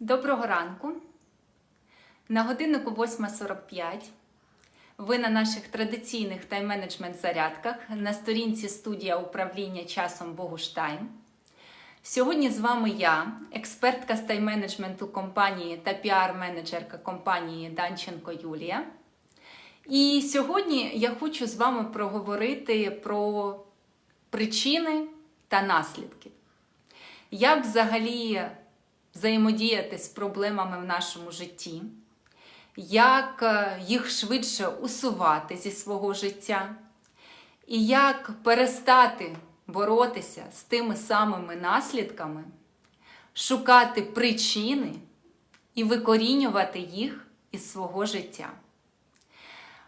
Доброго ранку. На годиннику 8.45. Ви на наших традиційних тайм-менеджмент зарядках на сторінці студія управління часом Богуштайм. Сьогодні з вами я, експертка з тайм-менеджменту компанії та піар-менеджерка компанії Данченко Юлія. І сьогодні я хочу з вами проговорити про причини та наслідки. Як взагалі взаємодіяти з проблемами в нашому житті, як е, їх швидше усувати зі свого життя, і як перестати боротися з тими самими наслідками, шукати причини і викорінювати їх із свого життя.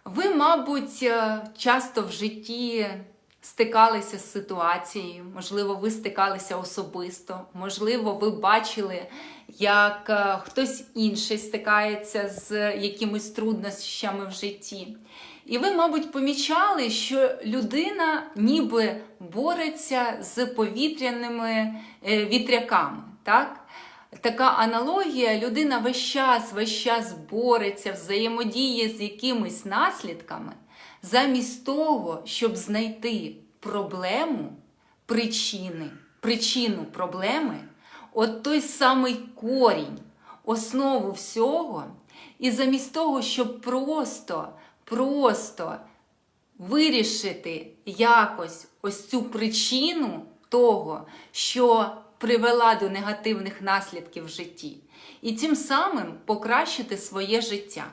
Ви, мабуть, е, часто в житті стикалися з ситуацією, можливо, ви стикалися особисто, можливо, ви бачили, як е, хтось інший стикається з якимись труднощами в житті. І ви, мабуть, помічали, що людина ніби бореться з повітряними е, вітряками. так? Така аналогія, людина весь час, весь час бореться, взаємодіє з якимись наслідками, замість того, щоб знайти проблему, причини, причину проблеми, от той самий корінь, основу всього, і замість того, щоб просто, просто вирішити якось ось цю причину того, що привела до негативних наслідків в житті, і тим самим покращити своє життя.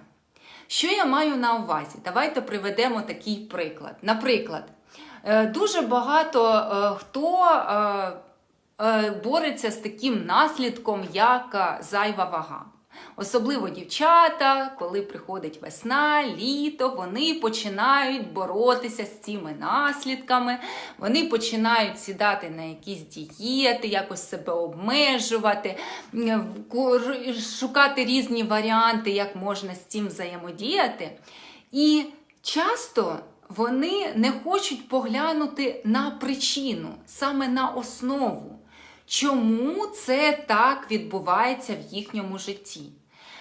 Що я маю на увазі? Давайте приведемо такий приклад. Наприклад, е, дуже багато е, хто е, бореться з таким наслідком, як зайва вага. Особливо дівчата, коли приходить весна, літо, вони починають боротися з цими наслідками, вони починають сідати на якісь дієти, якось себе обмежувати, шукати різні варіанти, як можна з цим взаємодіяти. І часто вони не хочуть поглянути на причину, саме на основу. Чому це так відбувається в їхньому житті?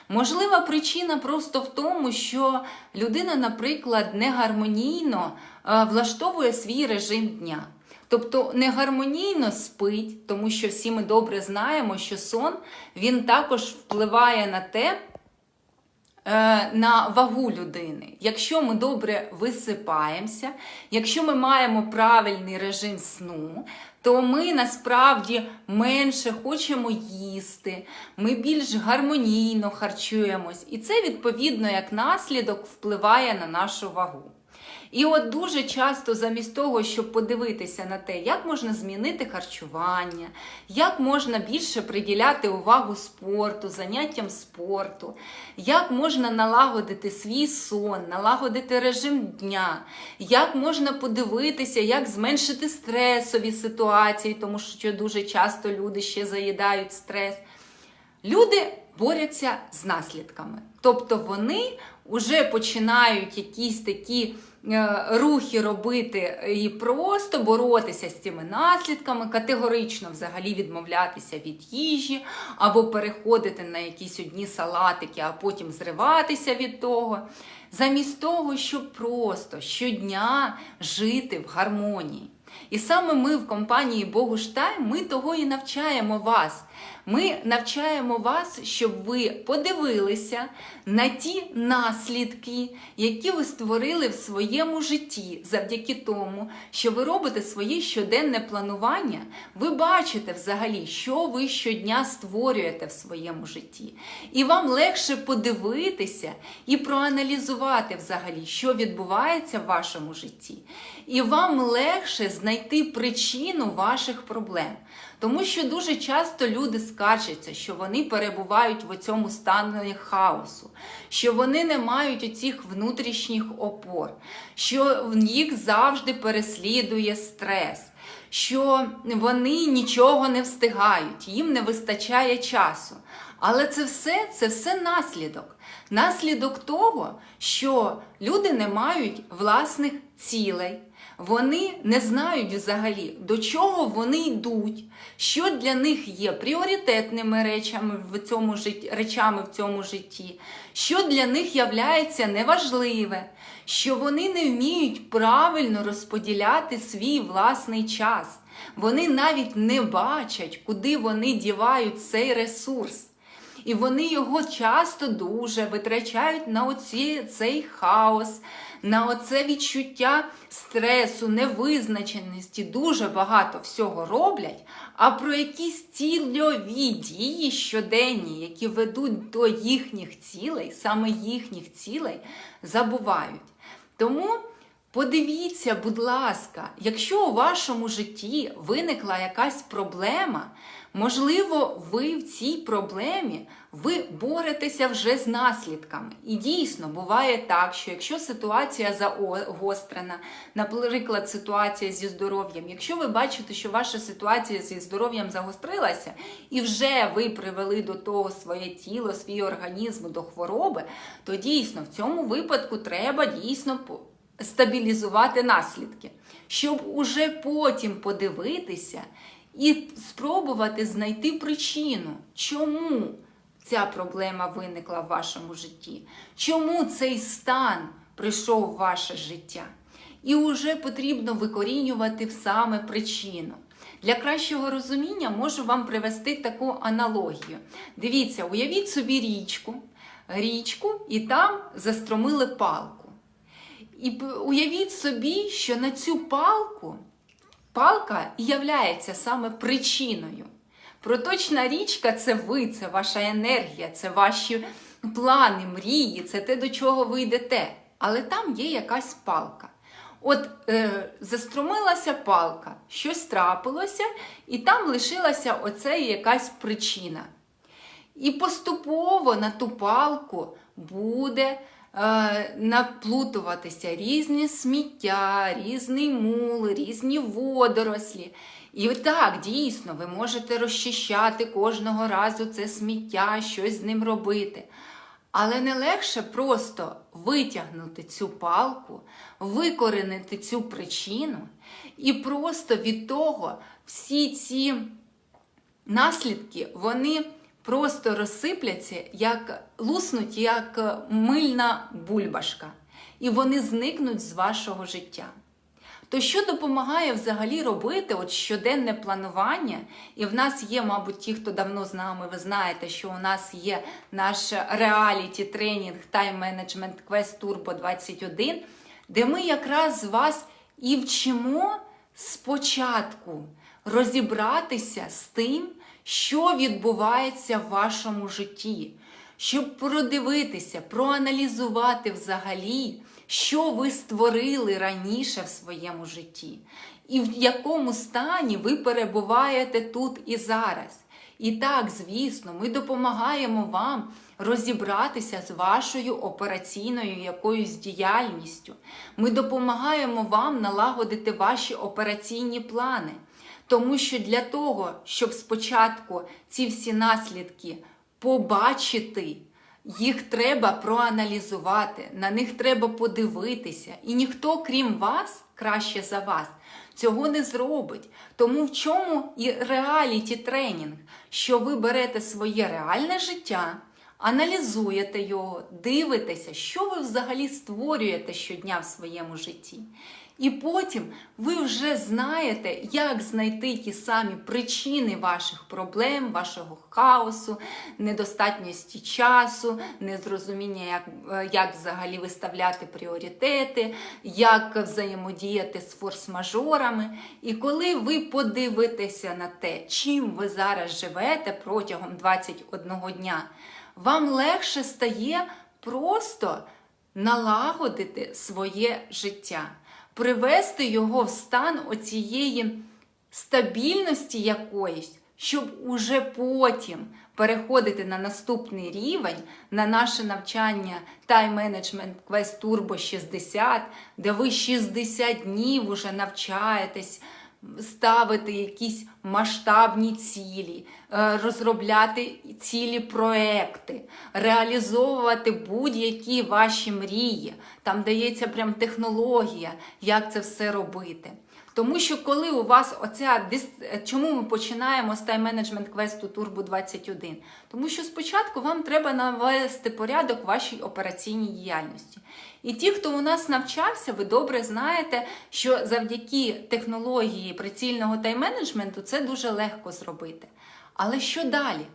Можлива причина просто в тому, що людина, наприклад, негармонійно влаштовує свій режим дня. Тобто негармонійно спить, тому що всі ми добре знаємо, що сон він також впливає на те, е, на вагу людини. Якщо ми добре висипаємося, якщо ми маємо правильний режим сну, то ми насправді менше хочемо їсти, ми більш гармонійно харчуємось, і це відповідно як наслідок впливає на нашу вагу. І от дуже часто, замість того, щоб подивитися на те, як можна змінити харчування, як можна більше приділяти увагу спорту, заняттям спорту, як можна налагодити свій сон, налагодити режим дня, як можна подивитися, як зменшити стресові ситуації, тому що дуже часто люди ще заїдають стрес. Люди борються з наслідками. Тобто вони вже починають якісь такі рухи робити і просто боротися з цими наслідками, категорично взагалі відмовлятися від їжі, або переходити на якісь одні салатики, а потім зриватися від того. Замість того, щоб просто щодня жити в гармонії. І саме ми в компанії Богуштайм ми того і навчаємо вас. Ми навчаємо вас, щоб ви подивилися на ті наслідки, які ви створили в своєму житті, завдяки тому, що ви робите своє щоденне планування. Ви бачите взагалі, що ви щодня створюєте в своєму житті. І вам легше подивитися і проаналізувати взагалі, що відбувається в вашому житті. І вам легше знайти причину ваших проблем. Тому що дуже часто люди скаржаться, що вони перебувають в цьому стані хаосу, що вони не мають оцих внутрішніх опор, що їх завжди переслідує стрес, що вони нічого не встигають, їм не вистачає часу. Але це все, це все наслідок. Наслідок того, що люди не мають власних цілей, Вони не знають взагалі, до чого вони йдуть, що для них є пріоритетними речами в цьому житті, речами в цьому житті, що для них являється неважливе, що вони не вміють правильно розподіляти свій власний час. Вони навіть не бачать, куди вони дівають цей ресурс. І вони його часто дуже витрачають на оці, цей хаос, на оце відчуття стресу, невизначеності, дуже багато всього роблять, а про якісь цільові дії щоденні, які ведуть до їхніх цілей, саме їхніх цілей, забувають. Тому подивіться, будь ласка, якщо у вашому житті виникла якась проблема, можливо, ви в цій проблемі ви боретеся вже з наслідками. І дійсно буває так, що якщо ситуація загострена, наприклад, ситуація зі здоров'ям, якщо ви бачите, що ваша ситуація зі здоров'ям загострилася, і вже ви привели до того своє тіло, свій організм до хвороби, то дійсно в цьому випадку треба дійсно стабілізувати наслідки, щоб уже потім подивитися і спробувати знайти причину, чому ця проблема виникла в вашому житті, чому цей стан прийшов в ваше життя. І вже потрібно викорінювати саме причину. Для кращого розуміння можу вам привести таку аналогію. Дивіться, уявіть собі річку, річку, і там застромили палку. І уявіть собі, що на цю палку палка являється саме причиною. Проточна річка це ви, це ваша енергія, це ваші плани, мрії, це те, до чого ви йдете. Але там є якась палка. От е, застромилася палка, щось трапилося, і там лишилася оце якась причина. І поступово на ту палку буде наплутуватися різні сміття, різний мул, різні водорослі. І так, дійсно, ви можете розчищати кожного разу це сміття, щось з ним робити. Але не легше просто витягнути цю палку, викоренити цю причину, і просто від того всі ці наслідки, вони просто розсипляться, як луснуть, як мильна бульбашка, і вони зникнуть з вашого життя. То що допомагає взагалі робити от щоденне планування? І в нас є, мабуть, ті, хто давно з нами, ви знаєте, що у нас є наш реаліті тренінг Management Quest Turbo 21, де ми якраз вас і вчимо спочатку розібратися з тим, що відбувається в вашому житті, щоб продивитися, проаналізувати взагалі що ви створили раніше в своєму житті, і в якому стані ви перебуваєте тут і зараз. І так, звісно, ми допомагаємо вам розібратися з вашою операційною якоюсь діяльністю. Ми допомагаємо вам налагодити ваші операційні плани. Тому що для того, щоб спочатку ці всі наслідки побачити, їх треба проаналізувати, на них треба подивитися. І ніхто, крім вас, краще за вас, цього не зробить. Тому в чому і реаліті тренінг, що ви берете своє реальне життя, аналізуєте його, дивитеся, що ви взагалі створюєте щодня в своєму житті. І потім ви вже знаєте, як знайти ті самі причини ваших проблем, вашого хаосу, недостатності часу, незрозуміння, як як взагалі виставляти пріоритети, як взаємодіяти з форс-мажорами. І коли ви подивитеся на те, чим ви зараз живете протягом 21 дня, вам легше стає просто налагодити своє життя привести його в стан оцієї стабільності якоїсь, щоб уже потім переходити на наступний рівень, на наше навчання тайм-менеджмент Quest Turbo 60, де ви 60 днів уже навчаєтесь ставити якісь масштабні цілі, е, розробляти цілі проекти, реалізовувати будь-які ваші мрії. Там дається прям технологія, як це все робити. Тому що коли у вас оця чому ми починаємо з тайм-менеджмент квесту Turbo 21? Тому що спочатку вам треба навести порядок в вашій операційній діяльності. І ті, хто у нас навчався, ви добре знаєте, що завдяки технології прицільного тайм-менеджменту це дуже легко зробити. Але що далі?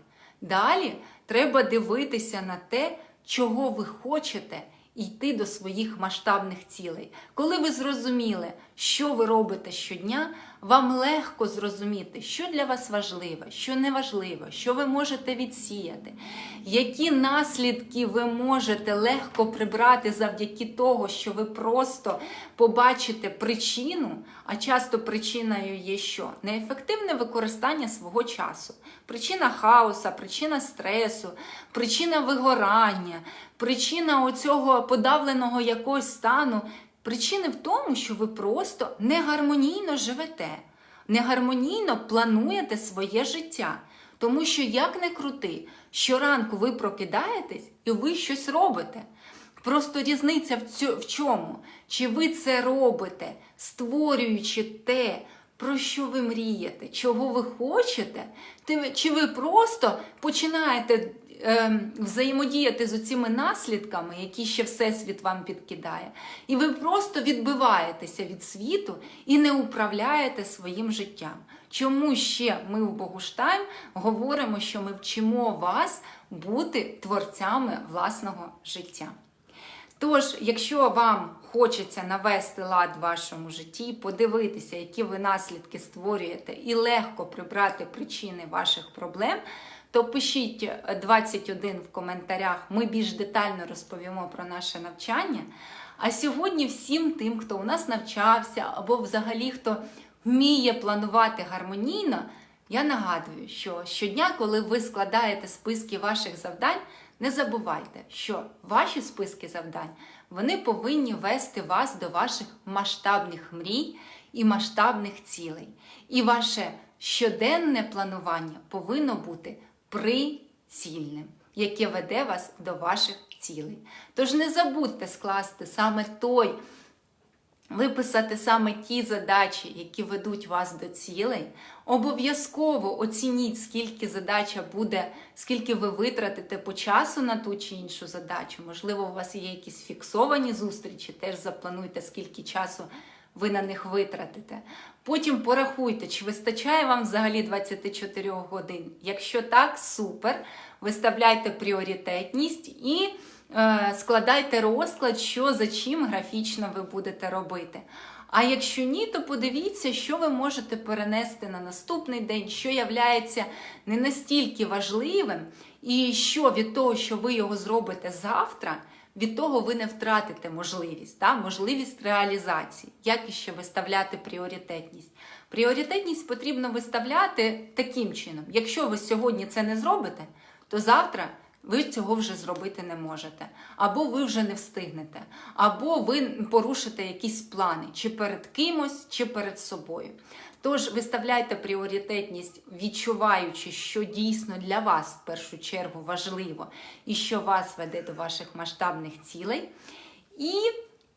Далі треба дивитися на те, чого ви хочете, йти до своїх масштабних цілей. Коли ви зрозуміли, що ви робите щодня, вам легко зрозуміти, що для вас важливе, що не важливо, що ви можете відсіяти, які наслідки ви можете легко прибрати завдяки того, що ви просто побачите причину, а часто причиною є що? Неефективне використання свого часу. Причина хаоса, причина стресу, причина вигорання, причина оцього подавленого якогось стану. Причини в тому, що ви просто негармонійно живете, негармонійно плануєте своє життя. Тому що, як не крути, щоранку ви прокидаєтесь і ви щось робите. Просто різниця в, цю, в чому? Чи ви це робите, створюючи те, про що ви мрієте, чого ви хочете, чи ви просто починаєте взаємодіяти з цими наслідками, які ще Всесвіт вам підкидає, і ви просто відбиваєтеся від світу і не управляєте своїм життям. Чому ще ми у Богуштайм говоримо, що ми вчимо вас бути творцями власного життя? Тож, якщо вам хочеться навести лад в вашому житті, подивитися, які ви наслідки створюєте, і легко прибрати причини ваших проблем, то пишіть 21 в коментарях, ми більш детально розповімо про наше навчання. А сьогодні всім тим, хто у нас навчався, або взагалі хто вміє планувати гармонійно, я нагадую, що щодня, коли ви складаєте списки ваших завдань, не забувайте, що ваші списки завдань вони повинні вести вас до ваших масштабних мрій і масштабних цілей. І ваше щоденне планування повинно бути прицільним, яке веде вас до ваших цілей. Тож не забудьте скласти саме той виписати саме ті задачі, які ведуть вас до цілей. Обов'язково оцініть, скільки задача буде, скільки ви витратите по часу на ту чи іншу задачу. Можливо, у вас є якісь фіксовані зустрічі, теж заплануйте, скільки часу ви на них витратите. Потім порахуйте, чи вистачає вам взагалі 24 годин. Якщо так, супер. Виставляйте пріоритетність і е, складайте розклад, що за чим графічно ви будете робити. А якщо ні, то подивіться, що ви можете перенести на наступний день, що являється не настільки важливим, і що від того, що ви його зробите завтра, від того ви не втратите можливість, та? можливість реалізації. Як іще виставляти пріоритетність? Пріоритетність потрібно виставляти таким чином: якщо ви сьогодні це не зробите, то завтра ви цього вже зробити не можете. Або ви вже не встигнете, або ви порушите якісь плани, чи перед кимось, чи перед собою. Тож виставляйте пріоритетність, відчуваючи, що дійсно для вас в першу чергу важливо і що вас веде до ваших масштабних цілей. І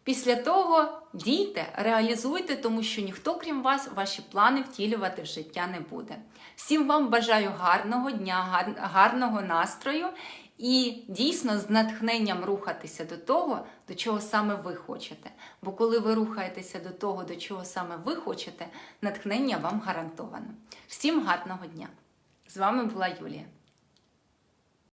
після того дійте, реалізуйте, тому що ніхто, крім вас, ваші плани втілювати в життя не буде. Всім вам бажаю гарного дня, гарного настрою і дійсно з натхненням рухатися до того, до чого саме ви хочете. Бо коли ви рухаєтеся до того, до чого саме ви хочете, натхнення вам гарантовано. Всім гарного дня! З вами була Юлія.